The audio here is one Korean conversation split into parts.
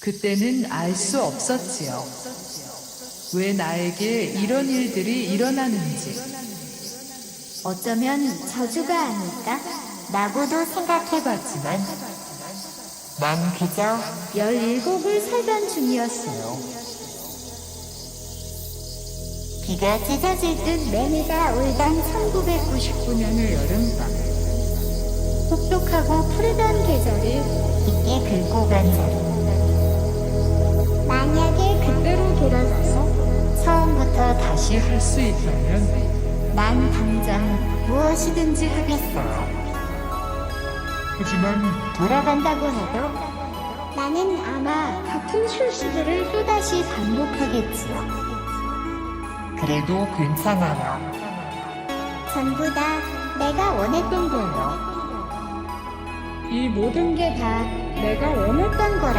그때는 알 수 없었지요. 왜 나에게 이런 일들이 일어나는지. 어쩌면 저주가 아닐까? 라고도 생각해봤지만 난 그저 17을 살던 중이었어요. 비가 찢어질 듯 매미가 울던 1999년의 여름밤. 혹독하고 푸르던 계절을 깊게 긁고 간 자리. 만약에 그때로 돌아가서 처음부터 다시 할 수 있다면 난 당장 무엇이든지 하겠어요. 하지만 돌아간다고 해도 나는 아마 같은 실수들을 또다시 반복하겠지요. 그래도 괜찮아요. 전부 다 내가 원했던 거예요. 이 모든 게 다 내가 원했던 거라고요.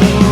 you